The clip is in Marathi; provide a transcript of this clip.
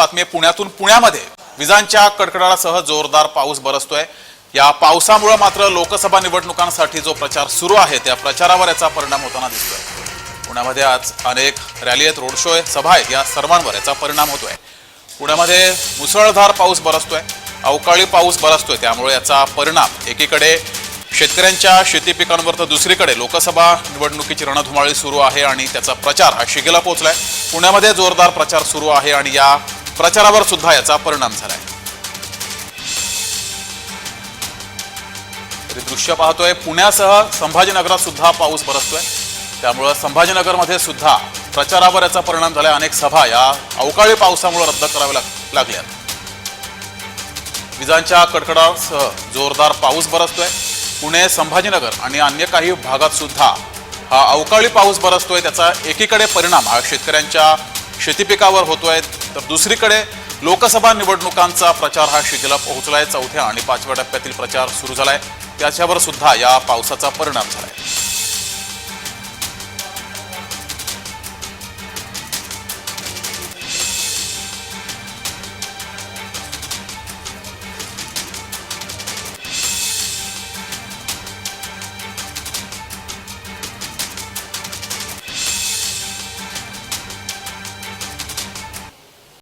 बातमी आहे पुण्यातून. पुण्यामध्ये विजांच्या कडकडाटासह जोरदार पाऊस बरसतोय. या पावसामुळे मात्र लोकसभा निवडणुकांसाठी जो प्रचार सुरू आहे त्या प्रचारावर याचा परिणाम होताना दिसतोय. पुण्यामध्ये आज अनेक रॅली आहेत रोड शो आहे सभा आहेत या सर्वांवर याचा परिणाम होतोय. पुण्यामध्ये मुसळधार पाऊस बरसतोय अवकाळी पाऊस बरसतोय त्यामुळे याचा परिणाम एकीकडे शेतकऱ्यांच्या शेती पिकांवर तर दुसरीकडे लोकसभा निवडणुकीची रणधुमाळी सुरू आहे आणि त्याचा प्रचार हा शिगेला पोहोचलाय. पुण्यामध्ये जोरदार प्रचार सुरू आहे आणि या प्रचारावर सुद्धा याचा परिणाम झालाय. तरी दृश्य पाहतोय पुण्यासह संभाजीनगरात सुद्धा पाऊस बरसतोय. त्यामुळं संभाजीनगरमध्ये सुद्धा प्रचारावर याचा परिणाम झालाय. अनेक सभा या अवकाळी पावसामुळे रद्द कराव्या लाग- लागल्यात. विजांच्या कडकडासह जोरदार पाऊस बरसतोय. पुणे संभाजीनगर आणि अन्य काही भागात सुद्धा हा अवकाळी पाऊस बरसतोय त्याचा एकीकडे परिणाम हा शेतकऱ्यांच्या शेतीपिकावर होतोय तर दुसरीकडे लोकसभा निवडणुकांचा प्रचार हा शिगेला पोहोचलाय. चौथ्या आणि पाचव्या टप्प्यातील प्रचार सुरू झालाय. त्याच्यावर सुद्धा या पावसाचा परिणाम झालाय.